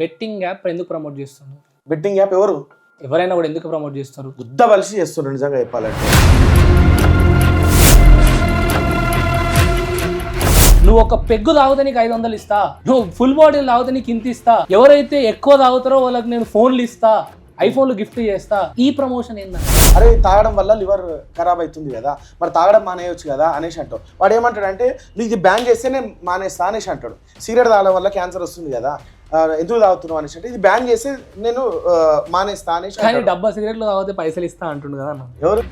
Betting app ఎందుకు promote చేస్తున్నారు betting app ఎవరు? ఎవరైనా కూడా ఎందుకు ప్రమోట్ చేస్తారు? గుద్ద వలసి చేస్తున్నారు నిజంగా చెప్పాలంటే. నువ్వు ఒక పెగ్గు తాగితే నీకు ఐదు వందలు ఇస్తా. నువ్వు ఫుల్ బాటిల్ తాగితే నీకు ఇంత ఇస్తా. ఎవరైతే ఎక్కువ తాగుతారో వాళ్ళకి నేను ఫోన్లు ఇస్తా. ఐఫోన్లు గిఫ్ట్ చేస్తా. ఈ ప్రమోషన్ ఏంటంటే అరే తాగడం వల్ల లివర్ ఖరాబ్ అవుతుంది కదా. మరి తాగడం మానేయొచ్చు కదా అనేసి అంటావు వాడు ఏమంటాడు అంటే నువ్వు ఇది బ్యాన్ చేస్తే నేను మానేస్తా అనేసి అంటాడు. సిగరెట్ తాగడం వల్ల క్యాన్సర్ వస్తుంది కదా. ఎందుకు తాగుతున్నావు అనేసి అంటే ఇది బ్యాన్ చేస్తే నేను మానేస్తా అనేసి కానీ. డబ్బా సిగరెట్లు తాగితే పైసలు ఇస్తా అంటుండు కదా అన్న. ఎవరు?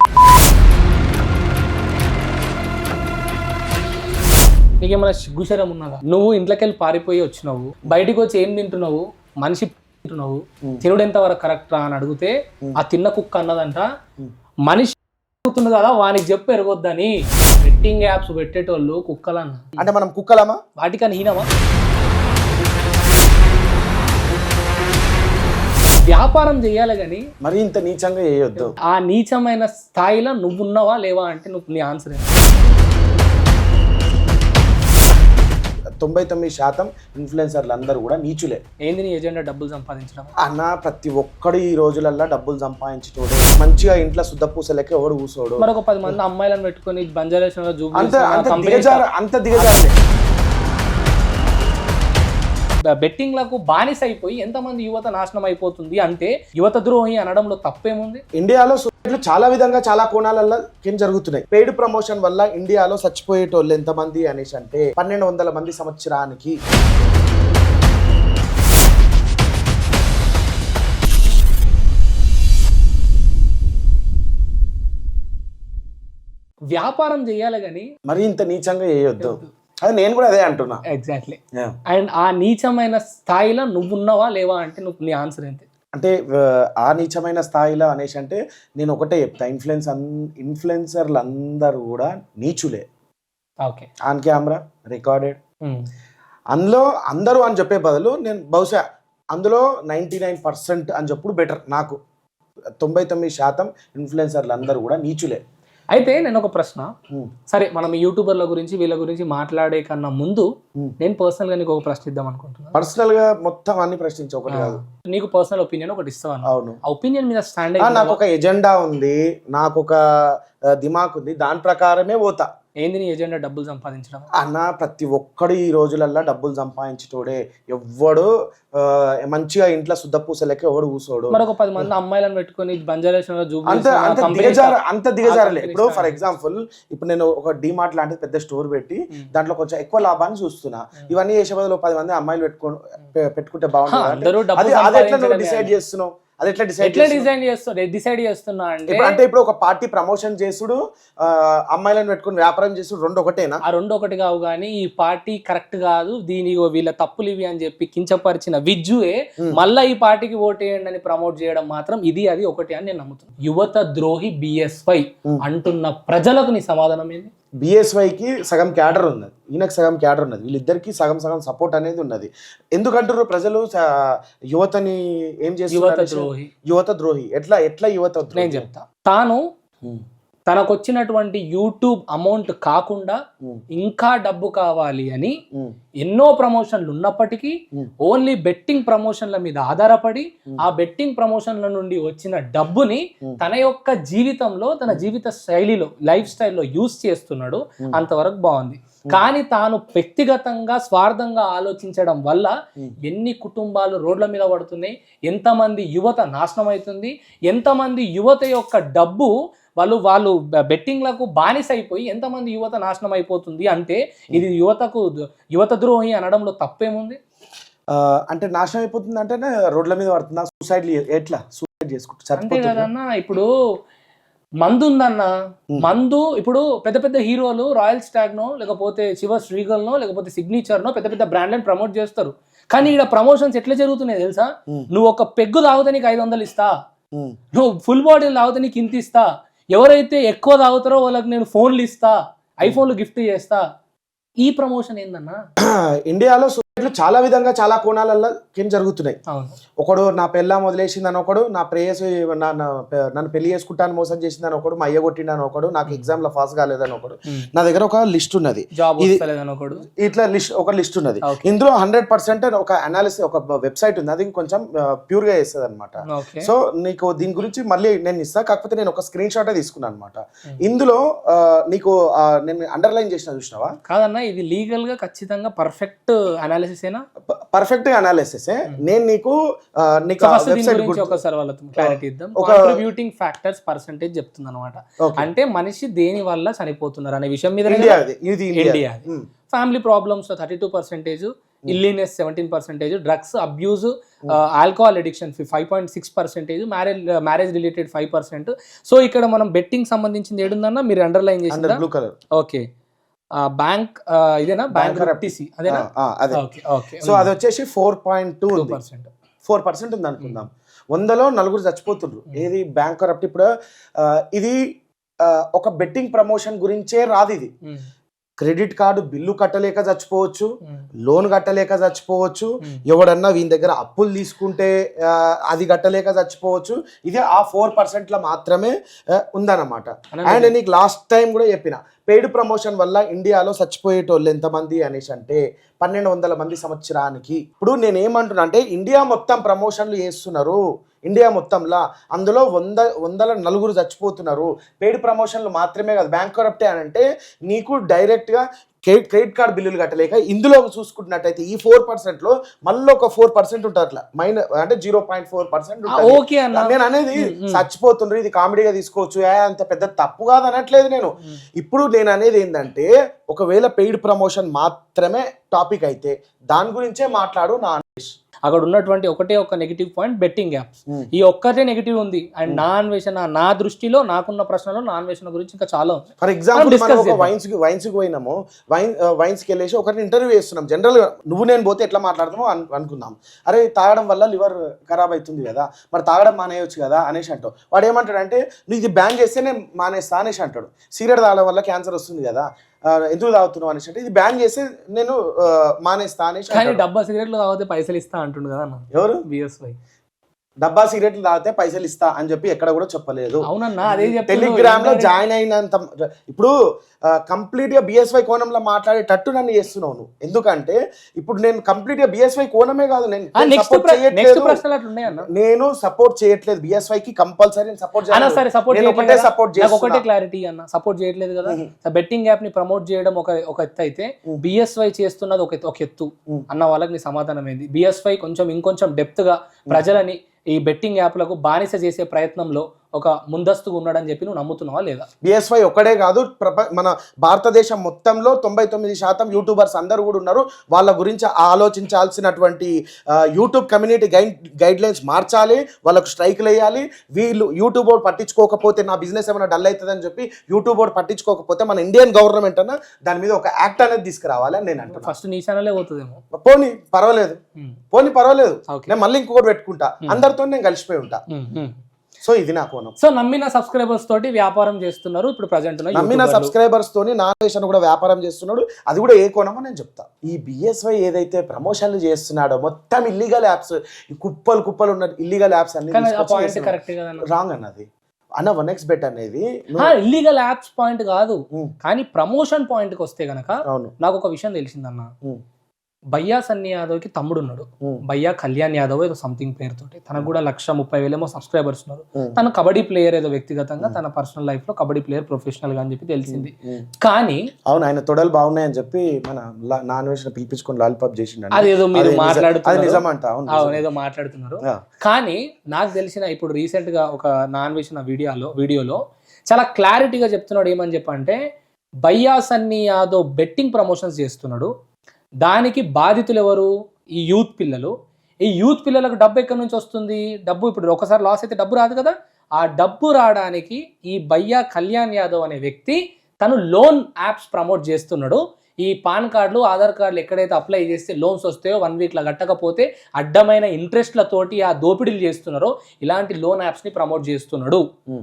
నీకేమైనా సిగ్గుశరం ఉన్నదా? నువ్వు ఇంట్లోకి వెళ్ళి పారిపోయి వచ్చినావు బయటికి వచ్చి ఏం తింటున్నావు? మనిషి తింటున్నావు తినుడు ఎంత వరకు కరెక్ట్ రా అని అడిగితే ఆ తిన్న కుక్క అన్నదంట. మనిషి అడుగుతుంది కదా వానికి చెప్పు ఎరగొద్దని. బెట్టింగ్ యాప్స్ పెట్టేటోళ్ళు కుక్కలన్న. అంటే మనం కుక్కలమా? వాటికని హీనమా? వ్యాపారం చేయాలి కానీ మరి ఇంత నీచంగా చేయొద్దు. ఆ నీచమైన స్థాయిలో నువ్వు ఉన్నావా లేవా అంటే నువ్వు నీ ఆన్సర్ తొంభై తొమ్మిది శాతం ఇన్ఫ్లుయెన్సర్లు అందరూ కూడా నీచులే. ఏంది నీ ఎజెండా డబ్బులు సంపాదించడం? అన్న ప్రతి ఒక్కడు ఈ రోజులల్లో డబ్బులు సంపాదించేటోడు. మంచిగా ఇంట్లో శుద్ధ పూసలకి ఎవడు కూసోడు మరొక పది మంది అమ్మాయిలను పెట్టుకొని బంజారాషన్ అంత అంత దిగజార అంత దిగజారలే. బెట్టింగ్లకు బానిస అయిపోయి ఎంతమంది యువత నాశనం అయిపోతుంది అంటే యువత ద్రోహి అనడంలో తప్పేముంది? ఇండియాలో సూసైడ్లు చాలా విధంగా చాలా కోణాలలో కింద జరుగుతున్నాయి. పెయిడ్ ప్రమోషన్ వల్ల ఇండియాలో చచ్చిపోయేటోళ్ళు ఎంతమంది అనేసి అంటే పన్నెండు వందల మంది సంవత్సరానికి. వ్యాపారం చేయాలి కానీ మరి ఇంత నీచంగా చేయొద్దు. అది నేను కూడా అదే అంటున్నా. ఎగ్జాక్ట్లీ. అండ్ ఆ నీచమైన స్థాయిలో నువ్వు ఉన్నావా లేవా అంటే నువ్వు నీ ఆన్సర్ ఏంటి అంటే ఆ, ఆ నీచమైన స్థాయిలో అనేసి అంటే నేను ఒకటే చెప్తా ఇన్ఫ్లుయెన్స్ అన్ ఇన్ఫ్లుయెన్సర్లు అందరూ కూడా నీచులే. ఓకే ఆన్ కెమెరా రికార్డెడ్ అందులో అందరూ అని చెప్పే బదులు నేను బహుశా అందులో నైంటీ నైన్ పర్సెంట్ అని చెప్పుడు బెటర్ నాకు. తొంభై తొమ్మిది శాతం ఇన్ఫ్లుయెన్సర్లు అందరూ కూడా నీచులే. అయితే నేను ఒక ప్రశ్న. సరే మనం యూట్యూబర్ల గురించి వీళ్ళ గురించి మాట్లాడే కన్నా ముందు. నేను పర్సనల్గా నీకు ఒక ప్రశ్న ఇద్దాం అనుకుంటున్నా. పర్సనల్గా మొత్తం అన్ని ప్రశ్నించి ఒకటి కాదు. నీకు పర్సనల్ ఒపీనియన్ ఒకటి ఇస్తాను అవును. ఒపీనియన్ మీద స్టాండ్ నాకు ఒక ఎజెండా ఉంది నాకు ఒక దిమాక్ ఉంది దాని ప్రకారమే పోతా. ఏంది నీ ఎజెండా డబ్బులు సంపాదించడం? అన్న ప్రతి ఒక్కడు ఈ రోజులల్లో డబ్బులు సంపాదించేటోడే. ఎవ్వడు మంచిగా ఇంట్లో శుద్ధ పూసలకి ఎవడు కూసోడు. మరొక పది మంది అమ్మాయిలను పెట్టుకొని బంజారాషన్ అంత అంత దిగజార అంత దిగజారలే. ఇప్పుడు ఫర్ ఎగ్జాంపుల్ ఇప్పుడు నేను ఒక డిమార్ట్ లాంటి పెద్ద స్టోర్ పెట్టి. దాంట్లో కొంచెం ఎక్కువ లాభాన్ని చూస్తున్నా. ఇవన్నీ చేసే బదులు పది మంది అమ్మాయిలు పెట్టుకో పెట్టుకుంటే బాగుంటుంది అది అది ఎట్లా నువ్వు డిసైడ్ చేస్తున్నావు? అది ఎట్లా డిసైడ్ ఎట్లా డిజైన్ చేస్తున్నా? డిసైడ్ చేస్తున్నా అంటే ఇప్పుడు అంటే ఇప్పుడు ఒక పార్టీ ప్రమోషన్ చేసుడు అమ్మాయిలను పెట్టుకుని వ్యాపారం చేసుడు రెండు ఒకటేనా? ఆ రెండు ఒకటి కావు కానీ ఈ పార్టీ కరెక్ట్ కాదు దీని వీళ్ళ తప్పులు ఇవి అని చెప్పి కించపరిచిన విజ్జుయే. మళ్ళా ఈ పార్టీకి ఓటేయండి అని ప్రమోట్ చేయడం మాత్రం ఇది అది ఒకటి అని నేను నమ్ముతున్నాను యువత ద్రోహి బిఎస్వై. అంటున్న ప్రజలకు నీ సమాధానం ఏంది? BSY కి సగం క్యాడర్ ఉన్నది. ఈయనకు సగం క్యాడర్ ఉన్నది. వీళ్ళిద్దరికి సగం సగం సపోర్ట్ అనేది ఉన్నది. ఎందుకంటారు ప్రజలు? యువతని ఏం యువత చేస్తున్నారు ద్రోహి. యువత ద్రోహి. ఎట్లా ఎట్లా యువత? నేను చెప్తా. తాను తనకు వచ్చినటువంటి యూట్యూబ్ అమౌంట్ కాకుండా ఇంకా డబ్బు కావాలి అని ఎన్నో ప్రమోషన్లు ఉన్నప్పటికీ. ఓన్లీ బెట్టింగ్ ప్రమోషన్ల మీద ఆధారపడి. ఆ బెట్టింగ్ ప్రమోషన్ల నుండి వచ్చిన డబ్బుని. తన యొక్క జీవితంలో తన జీవిత శైలిలో లైఫ్ స్టైల్లో యూస్ చేస్తున్నాడు. అంతవరకు బాగుంది కానీ తాను వ్యక్తిగతంగా స్వార్థంగా ఆలోచించడం వల్ల. ఎన్ని కుటుంబాలు రోడ్ల మీద పడుతున్నాయి ఎంతమంది యువత నాశనం అవుతుంది ఎంతమంది యువత యొక్క డబ్బు వాళ్ళు వాళ్ళు బెట్టింగ్లకు బానిస అయిపోయి ఎంతమంది యువత నాశనం అయిపోతుంది అంటే ఇది యువతకు యువత ద్రోహి అనడంలో తప్పేముంది? అంటే నాశనం అయిపోతుంది అంటే రోడ్ల మీద పడుతుందా? సూసైడ్ ఎట్లా? సూసైడ్ చేసుకుంటా అంతే కదన్నా ఇప్పుడు మందు ఉందన్న Hmm. మందు ఇప్పుడు పెద్ద పెద్ద హీరోలు రాయల్ స్టాగ్నో లేకపోతే శివ శ్రీగల్నో లేకపోతే సిగ్నేచర్నో పెద్ద పెద్ద బ్రాండ్లను ప్రమోట్ చేస్తారు. కానీ ఇక్కడ ప్రమోషన్స్ ఎట్లా జరుగుతున్నాయి తెలుసా? Hmm. నువ్వు ఒక పెగ్గు తాగితే నీకు ఐదు వందలు ఇస్తా. నువ్వు ఫుల్ బాటిల్ తాగితే నీకు ఇంత ఇస్తా. ఎవరైతే ఎక్కువ తాగుతారో వాళ్ళకి నేను ఫోన్లు ఇస్తా ఐఫోన్లు గిఫ్ట్ చేస్తా. ఈ ప్రమోషన్ ఏందన్నా? ఇండియాలో ఇట్లా చాలా విధంగా చాలా కోణాలలో ఏం జరుగుతున్నాయి. ఒకడు నా పెళ్ళాం వదిలేసిందని ఒకడు నా ప్రేయసి నన్ను పెళ్ళి చేసుకుంటాను మోసం చేసిందని ఒకడు మా అయ్య కొట్టిండని ఒకడు నాకు ఎగ్జామ్లో పాస్ కాలేదని ఒకడు. నా దగ్గర ఒక లిస్ట్ ఉన్నది. ఇట్లా లిస్ట్ ఒక లిస్ట్ ఉన్నది. ఇందులో హండ్రెడ్ పర్సెంట్ ఒక అనాలిసిస్ ఒక వెబ్సైట్ ఉంది. అది కొంచెం ప్యూర్గా చేస్తుంది అనమాట సో నీకు దీని గురించి మళ్ళీ నేను ఇస్తా. కాకపోతే నేను ఒక స్క్రీన్ షాట్ తీసుకున్నాను అనమాట. ఇందులో నీకు నేను అండర్లైన్ చేసిన చూసినావా? కాదన్నా ఇది లీగల్గా ఖచ్చితంగా పర్ఫెక్ట్ అనాలిసిస్ ఏనా? పర్ఫెక్ట్గా అనాలిసిస్ నేను నీకు నీకు ఒకసారి వాళ్ళతో క్లారిటీ ఇద్దాం. ఒక- కాంట్రిబ్యూటింగ్ ఫ్యాక్టర్స్ పర్సంటేజ్ చెప్తుంది అనమాట అంటే మనిషి దేని వల్ల చనిపోతున్నారు అనే విషయం మీద India family problems thirty two percentage illness seventeen percentage drugs abuse alcohol addiction five point six percentage marriage marriage related five percent so ఇక్కడ మనం బెట్టింగ్ సంబంధించింది ఏడుందన్నా మీరు అండర్లైన్ కలర్ ఓకే బ్యాంక్ ఇదేనా? బ్యాంక్ Banker టీసీ అదేనా? అదే. So అది వచ్చేసి four point two percent four percent ఉంది అనుకుందాం. వందలో నలుగురు చచ్చిపోతుండ్రు. ఏది బ్యాంక్ కరప్ట్ ఇప్పుడు ఇది ఒక బెట్టింగ్ ప్రమోషన్ గురించే రాదు ఇది. క్రెడిట్ కార్డు బిల్లు కట్టలేక చచ్చిపోవచ్చు లోన్ కట్టలేక చచ్చిపోవచ్చు ఎవడన్నా వీని దగ్గర అప్పులు తీసుకుంటే అది కట్టలేక చచ్చిపోవచ్చు. ఇది ఆ ఫోర్ పర్సెంట్లో మాత్రమే ఉందన్నమాట. అండ్ నీకు లాస్ట్ టైం కూడా చెప్పిన పెయిడ్ ప్రమోషన్ వల్ల ఇండియాలో చచ్చిపోయేటోళ్ళు ఎంతమంది అనేసి అంటే పన్నెండు వందల మంది సంవత్సరానికి. ఇప్పుడు నేను ఏమంటున్నా అంటే ఇండియా మొత్తం ప్రమోషన్లు చేస్తున్నారు. ఇండియా మొత్తంలో అందులో వంద వందల నలుగురు చచ్చిపోతున్నారు. పెయిడ్ ప్రమోషన్లు మాత్రమే కాదు బ్యాంక్ కరప్టే అని అంటే నీకు డైరెక్ట్గా క్రెడిట్ క్రెడిట్ కార్డ్ బిల్లులు కట్టలేక ఇందులో చూసుకుంటున్నట్టయితే ఈ ఫోర్ పర్సెంట్లో మళ్ళీ ఒక ఫోర్ పర్సెంట్ ఉంటుంది అట్లా మైనస్ అంటే జీరో పాయింట్ ఫోర్ పర్సెంట్ నేను అనేది చచ్చిపోతుండ్రు ఇది కామెడీగా తీసుకోవచ్చు. అంత పెద్ద తప్పు కాదు అనట్లేదు నేను. ఇప్పుడు నేను అనేది ఏంటంటే ఒకవేళ పెయిడ్ ప్రమోషన్ మాత్రమే టాపిక్ అయితే దాని గురించే మాట్లాడు నా అక్కడ ఉన్నటువంటి ఒకటే ఒక negative point betting apps Hmm. ఈ ఒక్కటే నెగిటివ్ ఉంది. అండ్ నా అన్వేషణ నా దృష్టిలో నాకున్న ప్రశ్నలో నా అన్వేషణ గురించి ఇంకా చాలా ఉంది. For example. వైన్స్ వైన్స్కి పోయినాము. వైన్ వైన్స్కి వెళ్ళేసి ఒకరిని ఇంటర్వ్యూ చేస్తున్నాం. జనరల్గా నువ్వు నేను పోతే ఎట్లా మాట్లాడతామో అను- అనుకుందాం. అరే తాగడం వల్ల లివర్ ఖరాబ్ అవుతుంది కదా. మరి తాగడం మానేయొచ్చు కదా అనేసి అంటావు. వాడు ఏమంటాడు అంటే నువ్వు ఇది బ్యాన్ చేస్తే నేను మానేస్తా అనేసి అంటాడు. సిగరెట్ తాగడం వల్ల క్యాన్సర్ వస్తుంది కదా. ఎందుకు తాగుతున్నావు అనేసి అంటే ఇది బ్యాన్ చేస్తే నేను మానేస్తా అనేసి కానీ. డబ్బా సిగరెట్లు తాగితే పైసలు ఇస్తా అంటుండు కదా ఎవరు? బిఎస్వై డబ్బా సిగరెట్లు తాగితే పైసలు ఇస్తా అని చెప్పి ఎక్కడ కూడా చెప్పలేదు. అవునన్నా అదే. టెలిగ్రామ్లో జాయిన్ అయినంత ఇప్పుడు కంప్లీట్గా బిఎస్వై కోణంలో మాట్లాడేటట్టు నన్ను చేస్తున్నావు నువ్వు. ఎందుకంటే ఇప్పుడు నేను కంప్లీట్గా బిఎస్వై కోణమే కాదు నేను నెక్స్ట్ చేయట్లేదు. నేను సపోర్ట్ చేయట్లేదు. బిఎస్వై కి కంపల్సరీ సపోర్ట్ సరే సపోర్ట్ ఒకటే సపోర్ట్ ఒకటే క్లారిటీ అన్న సపోర్ట్ చేయట్లేదు కదా. బెట్టింగ్ యాప్ని ప్రమోట్ చేయడం ఒక ఒక ఎత్తు అయితే. బిఎస్వై చేస్తున్నది ఒక ఒక ఎత్తు. అన్న వాళ్ళకి నీ సమాధానం ఏంది? బిఎస్వై కొంచెం ఇంకొంచెం డెప్త్గా ప్రజలని ఈ బెట్టింగ్ యాప్లకు బానిస చేసే ప్రయత్నంలో ఒక ముందస్తుగా ఉన్నాడని చెప్పి నువ్వు నమ్ముతున్నావా లేదా? బిఎస్వై ఒక్కడే కాదు ప్రప మన భారతదేశం మొత్తంలో తొంభై తొమ్మిది శాతం యూట్యూబర్స్ అందరూ కూడా ఉన్నారు. వాళ్ళ గురించి ఆలోచించాల్సినటువంటి YouTube community guide guide lines మార్చాలి వాళ్ళకు స్ట్రైక్లు వేయాలి. వీళ్ళు యూట్యూబ్ వాడు పట్టించుకోకపోతే నా బిజినెస్ ఏమైనా డల్ అవుతుందని చెప్పి యూట్యూబ్ వాడు పట్టించుకోకపోతే మన ఇండియన్ గవర్నమెంట్ అన్న దాని మీద ఒక యాక్ట్ అనేది తీసుకురావాలి అని నేను అంటున్నాను ఫస్ట్ నీ ఛానలే పోతుందేమో? పోనీ పర్వాలేదు. పోనీ పర్వాలేదు. నేను మళ్ళీ ఇంకొకటి పెట్టుకుంటా. అందరితో నేను కలిసిపోయి ఉంటా. సో ఇది నా కోణం సో నమ్మిన సబ్స్క్రైబర్స్ తోటి వ్యాపారం చేస్తున్నారు. ఇప్పుడు ప్రజెంట్ నమ్మిన సబ్స్క్రైబర్స్ తోని నా దేశాన్ని కూడా వ్యాపారం చేస్తున్నాడు. అది కూడా ఏ కోణమో నేను చెప్తా. ఈ బిఎస్వై ఏదైతే ప్రమోషన్లు చేస్తున్నాడో మొత్తం ఇల్లీగల్ యాప్స్ కుప్పలు కుప్పలు ఉన్న ఇల్లీగల్ యాప్స్ అన్ని రాంగ్ అన్నది అన్న? వన్ ఎక్స్ బెట్ అనేది ఇల్లీగల్ యాప్స్ పాయింట్ కాదు. కానీ ప్రమోషన్ పాయింట్కి వస్తే గనక అవును. నాకు ఒక విషయం తెలిసిందన్న. భయ్యా సన్నీ యాదవ్కి తమ్ముడు ఉన్నాడు. భయ్యా కళ్యాణ్ యాదవ్ ఏదో సంథింగ్ పేరుతోటి. తనకు కూడా లక్ష ముప్పై వేలేమో సబ్స్క్రైబర్స్ ఉన్నారు. తను కబడ్డీ ప్లేయర్ ఏదో వ్యక్తిగతంగా తన పర్సనల్ లైఫ్లో కబడ్డీ ప్లేయర్ ప్రొఫెషనల్గా అని చెప్పి తెలిసింది. కానీ అవును ఆయన తొడలు బాగున్నాయని చెప్పి మన నాన్ వెజ్ పిలిపించుకొని లాలిపాప్ చేసిండు అదేదో మీరు మాట్లాడుతున్నారు. అవును. ఏదో మాట్లాడుతున్నారు. కానీ నాకు తెలిసిన ఇప్పుడు రీసెంట్గా ఒక నాన్ వేసిన వీడియోలో వీడియోలో చాలా క్లారిటీగా చెప్తున్నాడు ఏమని చెప్పంటే భయ్యా సన్నీ యాదవ్ బెట్టింగ్ ప్రమోషన్స్ చేస్తున్నాడు. దానికి బాధితులు ఎవరు ఈ యూత్ పిల్లలు. ఈ యూత్ పిల్లలకు డబ్బు ఎక్కడి నుంచి వస్తుంది? డబ్బు ఇప్పుడు ఒకసారి లాస్ అయితే డబ్బు రాదు కదా? ఆ డబ్బు రావడానికి ఈ భయ్యా కళ్యాణ్ యాదవ్ అనే వ్యక్తి తను లోన్ యాప్స్ ప్రమోట్ చేస్తున్నాడు. ఈ పాన్ కార్డులు ఆధార్ కార్డులు ఎక్కడైతే అప్లై చేస్తే లోన్స్ వస్తాయో వన్ వీక్లో కట్టకపోతే అడ్డమైన ఇంట్రెస్ట్లతోటి ఆ దోపిడీలు చేస్తున్నారో ఇలాంటి లోన్ యాప్స్ని ప్రమోట్ చేస్తున్నాడు.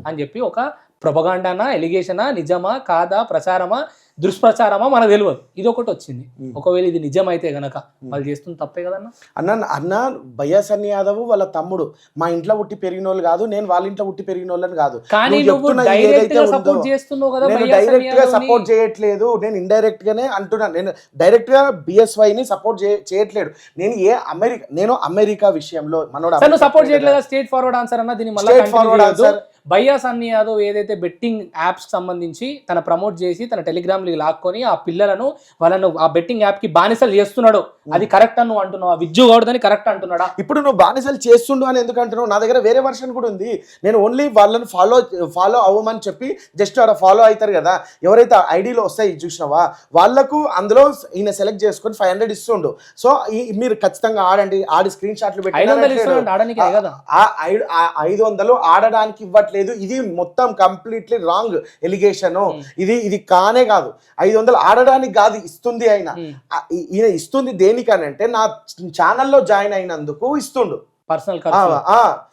అని చెప్పి ఒక ప్రొపగాండానా ఎలిగేషనా నిజమా కాదా ప్రచారమా? దుష్ప్రచారమా మనకు తెలియదు ఇది ఒకటి వచ్చింది. ఒకవేళ ఇది నిజమైతే గనక వాళ్ళు చేస్తుంది తప్పే కదన్న? అన్న అన్న బయ్యాసన్ని యాదవ్ వాళ్ళ తమ్ముడు. మా ఇంట్లో పుట్టి పెరిగిన వాళ్ళు కాదు నేను వాళ్ళ ఇంట్లో పుట్టి పెరిగిన వాళ్ళని కాదు. కానీ డైరెక్ట్గా సపోర్ట్ చేస్తున్నావు కదా నేను భయ్యా డైరెక్ట్గా. సపోర్ట్ చేయట్లేదు. నేను ఇండైరెక్ట్ గానే అంటున్నాను నేను డైరెక్ట్గా బిఎస్వై ని సపోర్ట్ చేయట్లేదు. నేను ఏ అమెరికా నేను అమెరికా విషయంలో మనోడు సపోర్ట్ చేయట్లేదా? స్టేట్ ఫార్వర్డ్ ఆన్సర్ అన్న దీన్ని మళ్ళీ forward answer. భయ్యా సన్నీ యాదవ్ ఏదైతే బెట్టింగ్ యాప్స్ సంబంధించి తన ప్రమోట్ చేసి తన టెలిగ్రామ్ లాక్కొని ఆ పిల్లలను వాళ్ళను ఆ బెట్టింగ్ యాప్కి బానిసలు చేస్తున్నాడు. అది కరెక్ట్ అని నువ్వు అంటున్నావు? విజ్జు గౌడదని కరెక్ట్ అంటున్నాడా? ఇప్పుడు నువ్వు బానిసలు చేస్తుండు అని ఎందుకు అంటున్నావు? నా దగ్గర వేరే వర్షన్ కూడా ఉంది. నేను ఓన్లీ వాళ్ళని ఫాలో ఫాలో అవ్వమని చెప్పి జస్ట్ అక్కడ ఫాలో అవుతారు కదా. ఎవరైతే ఐడిలో వస్తాయి చూసినావా? వాళ్ళకు అందులో ఈయన సెలెక్ట్ చేసుకొని ఫైవ్ హండ్రెడ్ ఇస్తుండు. సో ఈ- మీరు ఖచ్చితంగా ఆడండి. ఆడి స్క్రీన్ షాట్లు పెట్టి ఐదు వందలు ఆడడానికి ఇవ్వట్లేదు. ఇది మొత్తం కంప్లీట్లీ రాంగ్ ఎలిగేషన్ ఇది ఇది కానే కాదు. ఐదు వందలు ఆడడానికి కాదు ఇస్తుంది ఆయన ఈయన ఇస్తుంది దేనికనంటే నా ఛానల్లో జాయిన్ అయినందుకు ఇస్తుండు. పర్సనల్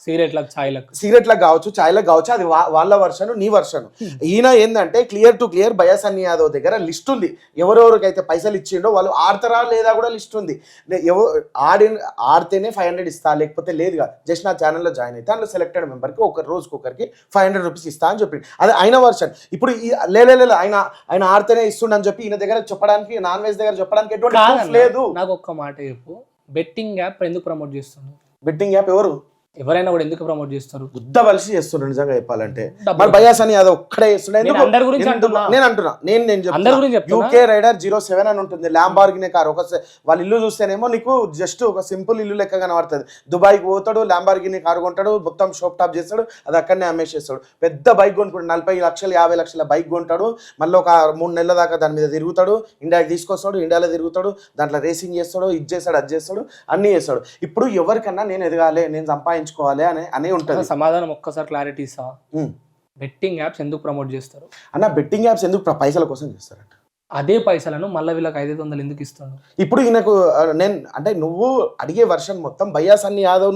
సిగరెట్లకు ఛాయ్లకు సిగరెట్లకు కావచ్చు చాయ్లకు కావచ్చు అది వాళ్ళ వర్షన్ నీ వర్షన్. ఈయన ఏంటంటే క్లియర్ టు క్లియర్ బయాసన్ని యాదవ్ దగ్గర లిస్ట్ ఉంది. ఎవరెవరికైతే పైసలు ఇచ్చిండో వాళ్ళు ఆడతారా లేదా కూడా లిస్ట్ ఉంది. నే- ఎవ ఆడి ఆడితేనే ఫైవ్ హండ్రెడ్ ఇస్తా లేకపోతే లేదుగా జస్ట్ నా ఛానల్లో జాయిన్ అయితే అందులో సెలెక్టెడ్ మెంబర్కి ఒక రోజుకి ఒకరికి ఫైవ్ హండ్రెడ్ రూపీస్ ఇస్తా అని చెప్పి అది ఆయన వర్షన్. ఇప్పుడు ఈ- లే లే, లే, లే, ఆయన ఆయన ఆడితేనే ఇస్తుండని చెప్పి ఈయన దగ్గర చెప్పడానికి నాన్ వెజ్ దగ్గర చెప్పడానికి ఎటువంటి లేదు. నాకు ఒక్క మాట చెప్పు. బెట్టింగ్ యాప్ ఎందుకు ప్రమోట్ చేస్తున్నారు బెట్టింగ్ యాప్ ఎవరు? ఎవరైనా కూడా ఎందుకు ప్రమోట్ చేస్తారు? గుద్ద వలసి చేస్తుండ్రు నిజంగా చెప్పాలంటే. మరి బయాస్ అని అది ఒక్కడే నేను? అందరి గురించి? అంటున్నా. నేను అంటున్నా. నేను గురించి. యూకే రైడర్ జీరో సెవెన్ అని ఉంటుంది. ల్యాంబార్గినే కార్ ఒక వాళ్ళ ఇల్లు చూస్తేనేమో నీకు జస్ట్ ఒక సింపుల్ ఇల్లు లెక్క కనబడుతుంది. దుబాయ్కి పోతాడు ల్యాంబార్గిని కారు కొంటాడు మొత్తం షోప్ టాప్ చేస్తాడు అది అక్కడనే అమ్మేసేస్తాడు. పెద్ద బైక్ కొనుక్కుంటాడు. నలభై లక్షలు యాభై లక్షల బైక్ కొంటాడు. మళ్ళీ ఒక మూడు నెలల దాకా దాని మీద తిరుగుతాడు. ఇండియాకి తీసుకొస్తాడు ఇండియాలో తిరుగుతాడు. దాంట్లో రేసింగ్ చేస్తాడు ఇది చేస్తాడు అది చేస్తాడు అన్నీ చేస్తాడు. ఇప్పుడు ఎవరికన్నా నేను ఎదగాలి నేను సంపాదించుకోవాలి అని అనే ఉంటుంది. సమాధానం ఒక్కసారి క్లారిటీ ఉమ్. బెట్టింగ్ యాప్స్ ఎందుకు ప్రమోట్ చేస్తారు? అన్న బెట్టింగ్ యాప్స్ ఎందుకు పైసల కోసం చేస్తారంట. అదే పైసలను మళ్ళీ వీళ్ళకి ఐదు వందలు ఎందుకు ఇస్తాడు ఇప్పుడు ఈయనకు నేను అంటే నువ్వు అడిగే వర్షన్ మొత్తం బయ్యాసన్ని యాదవ్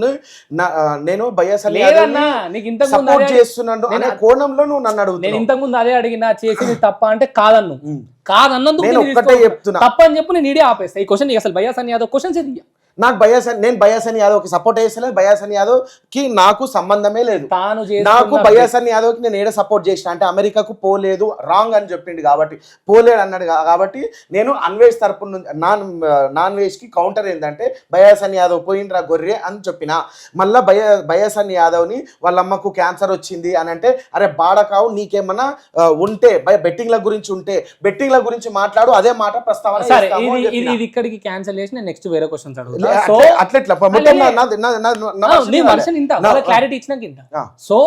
నేను బయ్యాసన్ని నీకు సపోర్ట్ చేస్తున్నాను అనే నేను- కోణంలో నువ్వు నన్ను నేను అడుగుతున్నావు ఇంతకు ముందు అదే అడిగినా చేసింది తప్ప అంటే కాదన్ను. కాదన్నందుకు నేను నేను ఒక్కటే చెప్తున్నా. తప్ప అని చెప్పి నేను ఇడే ఆపేస్తా. ఈ క్వశ్చన్ అసలు భయ్యా సన్ యాదవ్ క్వశ్చన్స్ ఇది నాకు బయాసన్ నేను బయాసన్ యాదవ్కి సపోర్ట్ చేస్తలేదు బయాసన్ యాదవ్కి నాకు సంబంధమే లేదు. తాను నాకు బయాసన్ యాదవ్కి నేను ఏడ సపోర్ట్ చేసిన? అంటే అమెరికాకు పోలేదు రాంగ్ అని చెప్పిండు కాబట్టి పోలేడు అన్నాడు కాబట్టి నేను అన్వేష్ తరపు నుంచి నాన్ నాన్ వేజ్కి కౌంటర్ ఏంటంటే బయాసన్ యాదవ్ పోయిండ్రా గొర్రె అని చెప్పిన. మళ్ళా బయ బయాసన్ యాదవ్ని వాళ్ళ అమ్మకు క్యాన్సర్ వచ్చింది అని అంటే అరే బాడకావు నీకేమన్నా ఉంటే బెట్టింగ్ల గురించి ఉంటే బెట్టింగ్ల గురించి మాట్లాడు అదే మాట ప్రస్తావన ఇది ఇక్కడికి క్యాన్సిల్ చేసి నేను నెక్స్ట్ వేరే క్వశ్చన్స్ లే, సో అట్లెట్లా మొత్తం ఇంత క్లారిటీ ఇచ్చినాక ఇంత. సో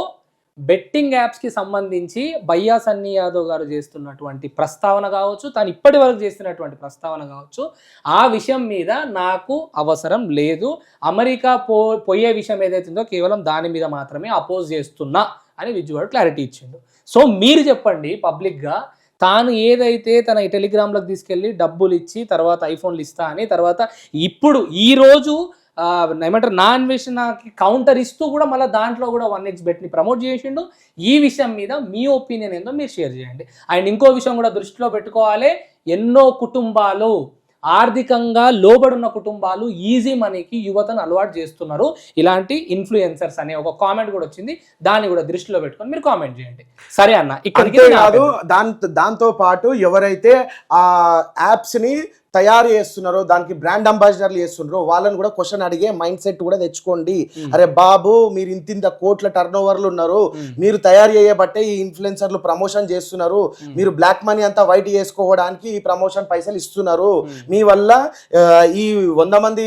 బెట్టింగ్ యాప్స్కి సంబంధించి బయ్యా సన్నీ యాదవ్ గారు చేస్తున్నటువంటి ప్రస్తావన కావచ్చు తాను ఇప్పటి వరకు చేస్తున్నటువంటి ప్రస్తావన కావచ్చు ఆ విషయం మీద నాకు అవసరం లేదు. అమెరికా పో పోయే విషయం ఏదైతే ఉందో కేవలం దాని మీద మాత్రమే అపోజ్ చేస్తున్నా అని విజువాడు క్లారిటీ ఇచ్చిండు. సో మీరు చెప్పండి పబ్లిక్గా తాను ఏదైతే తన ఈ టెలిగ్రామ్లకు తీసుకెళ్ళి డబ్బులు ఇచ్చి తర్వాత ఐఫోన్లు ఇస్తా అని తర్వాత ఇప్పుడు ఈ రోజు ఏమంటారు నా అన్వేషణకి కౌంటర్ ఇస్తూ కూడా మళ్ళీ దాంట్లో కూడా వన్ ఎక్స్ బెట్ని ప్రమోట్ చేసిండు. ఈ విషయం మీద మీ ఒపీనియన్ ఏందో మీరు షేర్ చేయండి. అండ్ ఇంకో విషయం కూడా దృష్టిలో పెట్టుకోవాలి. ఎన్నో కుటుంబాలు ఆర్థికంగా లోబడున్న కుటుంబాలు ఈజీ మనీకి యువతను అలవాటు చేస్తున్నారు. ఇలాంటి ఇన్ఫ్లుయెన్సర్స్ అనే ఒక కామెంట్ కూడా వచ్చింది. దాన్ని కూడా దృష్టిలో పెట్టుకొని మీరు కామెంట్ చేయండి. సరే అన్న ఇక్కడికి అంతేకాదు దాంతో దాంతో పాటు ఎవరైతే ఆ యాప్స్ని తయారు చేస్తున్నారో దానికి బ్రాండ్ అంబాసిడర్లు చేస్తున్నారో వాళ్ళని కూడా క్వశ్చన్ అడిగే మైండ్ సెట్ కూడా తెచ్చుకోండి. అరే బాబు మీరు ఇంత ఇంత కోట్ల టర్న్ ఓవర్లు ఉన్నారు మీరు తయారు చేయబట్టే ఈ ఇన్ఫ్లుయెన్సర్లు ప్రమోషన్ చేస్తున్నారు. మీరు బ్లాక్ మనీ అంతా వైట్ చేసుకోవడానికి ఈ ప్రమోషన్ పైసలు ఇస్తున్నారు. మీ వల్ల ఈ వంద మంది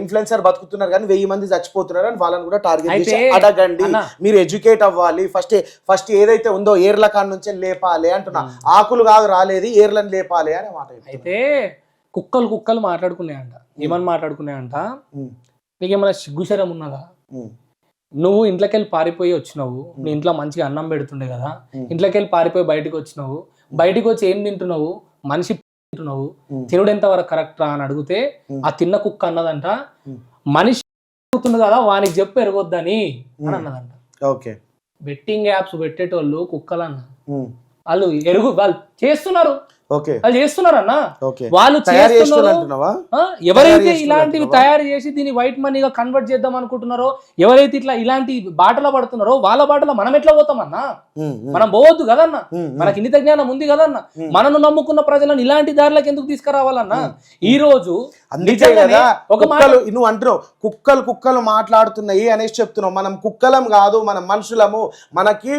ఇన్ఫ్లుయెన్సర్ బతుకుతున్నారు కానీ వెయ్యి మంది చచ్చిపోతున్నారు అని వాళ్ళని కూడా టార్గెట్ చేసి అడగండి. మీరు ఎడ్యుకేట్ అవ్వాలి. ఫస్ట్ ఫస్ట్ ఏదైతే ఉందో ఏర్ల కాడ నుంచే లేపాలి అంటున్నా. ఆకులు కాదు రాలేదు ఏర్లను లేపాలి అనే మాట. అయితే కుక్కలు కుక్కలు మాట్లాడుకున్నాయంట. ఏమని మాట్లాడుకున్నాయంట? నీకేమైనా సిగ్గుశరం ఉన్నదా? నువ్వు ఇంట్లోకి వెళ్ళి పారిపోయి వచ్చినావు. నీ ఇంట్లో మంచిగా అన్నం పెడుతుండే కదా. ఇంట్లోకి వెళ్ళి పారిపోయి బయటకు వచ్చినావు. బయటకు వచ్చి ఏం తింటున్నావు? మనిషి తింటున్నావు. తినుడు ఎంత వరకు కరెక్ట్ రా అని అడిగితే. ఆ తిన్న కుక్క అన్నదంట. మనిషి కదా వానికి చెప్పు ఎరగొద్దని అని. అన్నదంట. ఓకే. బెట్టింగ్ యాప్స్ పెట్టేటోళ్ళు కుక్కలు అన్న ఉమ్, వాళ్ళు ఎరుగు వాళ్ళు చేస్తున్నారు. వాళ్ళు చేస్తున్నారన్న? వాళ్ళు ఎవరైతే ఇలాంటివి? తయారు చేసి దీన్ని వైట్ మనీగా కన్వర్ట్ చేద్దాం అనుకుంటున్నారో ఎవరైతే ఇట్లా ఇలాంటి బాటలో పడుతున్నారో వాళ్ళ బాటలో మనం ఎట్లా పోతామన్నా? మనం పోవద్దు కదన్న. మనకి ఇంత జ్ఞానం ఉంది కదన్న. మనను నమ్ముకున్న ప్రజలను ఇలాంటి దారిలోకి ఎందుకు తీసుకురావాలన్నా? ఈ రోజు అందుకే కదా కుక్కలు నువ్వు అంటున్నావు కుక్కలు కుక్కలు మాట్లాడుతున్నాయి అనేసి చెప్తున్నావు. మనం కుక్కలం కాదు మనం మనుషులము. మనకి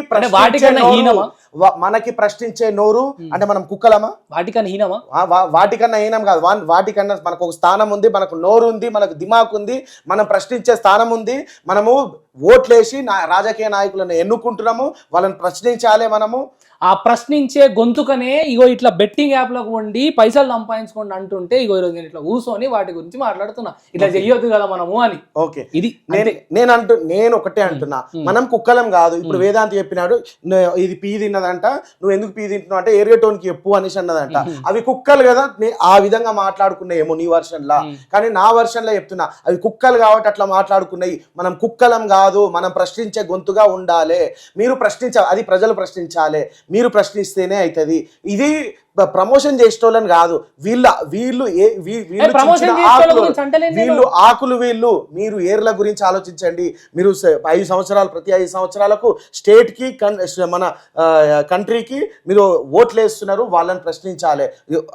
మనకి ప్రశ్నించే నోరు అంటే మనం కుక్కలమా? వాటికన్నా హీనమా? వాటికన్నా హీనం కాదు. వాటికన్నా మనకు ఒక స్థానం ఉంది మనకు నోరు ఉంది మనకు దిమాక్ ఉంది మనం ప్రశ్నించే స్థానం ఉంది. మనము ఓట్లేసి నా రాజకీయ నాయకులను ఎన్నుకుంటున్నాము వాళ్ళని ప్రశ్నించాలి మనము. ఆ ప్రశ్నించే గొంతుకనే ఇగో ఇట్లా బెట్టింగ్ యాప్లకు ఉండి పైసలు సంపాదించుకోండి అంటుంటే ఇగో ఈరోజు నేను ఇట్లా కూర్చొని వాటి గురించి మాట్లాడుతున్నా. ఇట్లా చెయ్యొద్దు కదా మనము అని. ఓకే. ఇది నేను నేను అంటు నేను ఒకటే అంటున్నా. మనం కుక్కలం కాదు. ఇప్పుడు వేదాంతి చెప్పినాడు "నే- ఇది పీ తిన్నదంట నువ్వు ఎందుకు పీ తింటున్నావు? అంటే ఏరిగటోనికి చెప్పు అనేసి అన్నదంట. అవి కుక్కలు కదా ఆ విధంగా మాట్లాడుకున్నాయేమో నీ వర్షన్ లా కానీ నా వర్షన్లో చెప్తున్నా అవి కుక్కలు కాబట్టి అట్లా మాట్లాడుకున్నాయి. మనం కుక్కలం కాదు. కాదు మనం ప్రశ్నించే గొంతుగా ఉండాలి. మీరు ప్రశ్నించాలి అది ప్రజలు ప్రశ్నించాలి. మీరు ప్రశ్నిస్తేనే అవుతుంది ఇది ప్రమోషన్ చేసేటోళ్ళని కాదు. వీళ్ళ వీళ్ళు ఏ వీళ్ళు ఆకులు-. వీళ్ళు ఆకులు వీళ్ళు. మీరు ఏర్ల గురించి ఆలోచించండి. మీరు ఐదు సంవత్సరాలు ప్రతి ఐదు సంవత్సరాలకు స్టేట్కి మన కంట్రీకి మీరు ఓట్లు వేస్తున్నారు. వాళ్ళని ప్రశ్నించాలి.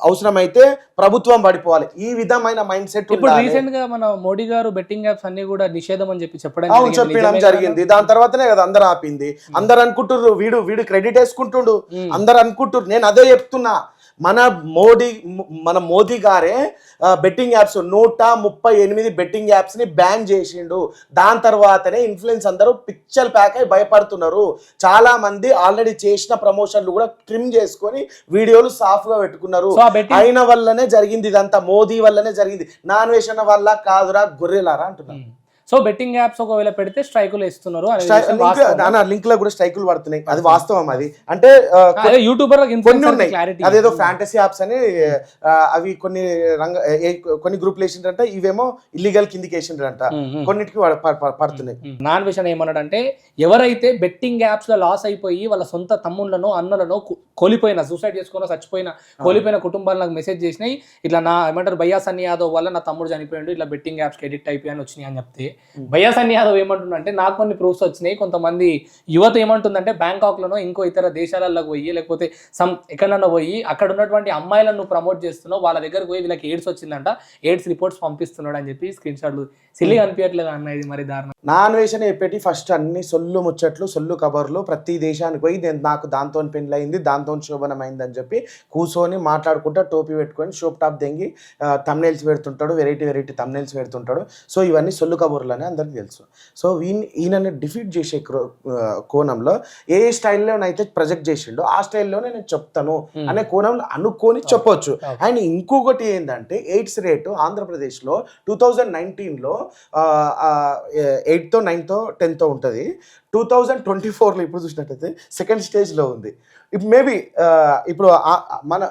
అవసరమైతే ప్రభుత్వం పడిపోవాలి. ఈ విధమైన మైండ్ సెట్ ఇప్పుడు రీసెంట్గా మన మోడీ గారు బెట్టింగ్ యాప్స్ అన్ని కూడా నిషేధం అని చెప్పి చెప్పడం అవును. చెప్పడం జరిగింది. దాని తర్వాతనే కదా అందరు ఆపింది. అందరు అనుకుంటుర్రు వీడు వీడు క్రెడిట్ వేసుకుంటుండు. అందరు అనుకుంటుర్రు. నేను అదే చెప్తున్నా. మన మోడీ మన మోదీ గారే బెట్టింగ్ యాప్స్ నూట ముప్పై ఎనిమిది బెట్టింగ్ యాప్స్ని బ్యాన్ చేసిండు. దాని తర్వాతనే ఇన్ఫ్లుయెన్స్ అందరూ పిక్చర్ ప్యాక్ అయి భయపడుతున్నారు. చాలా మంది ఆల్రెడీ చేసిన ప్రమోషన్లు కూడా ట్రిమ్ చేసుకొని వీడియోలు సాఫ్గా పెట్టుకున్నారు. అయిన వల్లనే జరిగింది ఇదంతా. మోదీ వల్లనే జరిగింది. నాన్ వేషన్ వల్ల కాదురా గొర్రెలారా అంటున్నారు. సో బెట్టింగ్ యాప్స్ ఒకవేళ పెడితే స్ట్రైకులు ఇస్తున్నారు విషయం లింక్లో కూడా స్ట్రైకులు పడుతున్నాయి. అది వాస్తవం అది. అంటే యూట్యూబర్ కొన్ని ఉన్నాయి. అదేదో ఫ్యాంటసీ యాప్స్ అని అవి కొన్ని రంగ కొన్ని గ్రూప్లు వేసిండ్రంట ఇవేమో ఇల్లీగల్ కిందికి వేసిండ్రంట. కొన్నిటికి పడుతున్నాయి. నాన్ విషన్ ఏమన్నాడంటే ఎవరైతే బెట్టింగ్ యాప్స్లో లాస్ అయిపోయి వాళ్ళ సొంత తమ్ముళ్ళను అన్నలను కోల్పోయిన సూసైడ్ చేసుకున్న చచ్చిపోయిన కోల్పోయిన కుటుంబాలు నాకు మెసేజ్ చేసినాయి ఇట్లా నా ఏమంటారు భయ్యా సన్ని యాదవ్ వల్ల నా తమ్ముడు చనిపోయాడు ఇట్లా బెట్టింగ్ యాప్స్ ఎడిక్ట్ అయిపోయాని వచ్చినాయి అని చెప్తే సన్ని యాదవ్ ఏమంటుండంటే నాకు కొన్ని ప్రూఫ్స్ వచ్చినాయి. కొంతమంది యువత ఏమంటుందంటే బ్యాంకాక్ లోనో ఇంకో ఇతర దేశాలలో పోయి లేకపోతే సమ్ ఎక్కడన్నా పోయి అక్కడ ఉన్నటువంటి అమ్మాయిలను నువ్వు ప్రమోట్ చేస్తున్నావు. వాళ్ళ దగ్గరకు పోయి వీళ్ళకి ఎయిడ్స్ వచ్చిందంట. ఎయిడ్స్ రిపోర్ట్స్ పంపిస్తున్నాడు అని చెప్పి స్క్రీన్ షాట్లు సిల్లి అనిపించట్లేదు అన్న? ఇది మరి దారుణం. నాన్ వేషన్ చెప్పేటి ఫస్ట్ అన్ని సొల్లు ముచ్చట్లు సొల్లు కబర్లు ప్రతి దేశానికి పోయి నేను నాకు దాంతో పెళ్ళయింది దాంతో శోభనమైంది అని చెప్పి కూర్చొని మాట్లాడుకుంటా టోపీ పెట్టుకొని షోప్ టాప్ దెంగి తమ్నైల్స్ పెడుతుంటాడు. వెరైటీ వెరైటీ తమ్నైల్స్ పెడుతుంటాడు. సో ఇవన్నీ సొల్లు కబుర్లు. అని అందరికి తెలుసు. సో ఈయన ఈయనని డిఫీట్ చేసే కోణంలో ఏ స్టైల్లోనైతే ప్రొజెక్ట్ చేసిండో ఆ స్టైల్లోనే నేను చెప్తాను అనే కోణంలో అనుకొని చెప్పొచ్చు. అండ్ ఇంకొకటి ఏంటంటే ఎయిడ్స్ రేటు ఆంధ్రప్రదేశ్లో టూ థౌజండ్ నైన్టీన్లో ఎయిట్తో నైన్తో టెన్తో ఉంటుంది. టూ థౌజండ్ ట్వంటీ ఫోర్లో ఇప్పుడు చూసినట్టయితే సెకండ్ స్టేజ్లో ఉంది ఇప్పుడు మేబీ ఇప్పుడు మన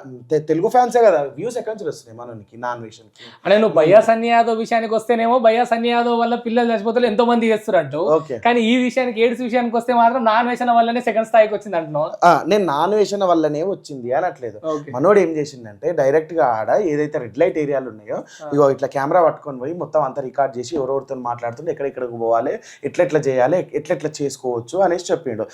తెలుగు ఫ్యాన్సే కదా వ్యూస్ ఎక్కడి నుంచి వస్తున్నాయి మనకి నాన్ వేషన్కి అంటే నువ్వు భయ్యా సన్ని యాదవ్ విషయానికి వస్తేనేమో భయ్యా సన్ని యాదవ్ వల్ల పిల్లలు చచ్చిపోతే ఎంతో మంది చేస్తున్నట్టు ఓకే. కానీ ఈ విషయానికి ఎయిడ్స్ విషయానికి వస్తే మాత్రం నాన్ వేసిన వల్లనే సెకండ్ స్థాయికి వచ్చింది అంటున్నావు. నేను నాన్ వేషన్ వల్లనే వచ్చింది అనట్లేదు. మనోడు ఏం చేసిందంటే డైరెక్ట్గా ఆడ ఏదైతే రెడ్ లైట్ ఏరియాలు ఉన్నాయో ఇగో ఇట్లా కెమెరా పట్టుకొని పోయి మొత్తం అంతా రికార్డ్ చేసి ఎవరెవరితో మాట్లాడుతుంటే ఎక్కడెక్కడికి పోవాలి ఎట్లెట్లా చేయాలి ఎట్లెట్లా చేసుకోవచ్చు అనేసి చెప్పిండు.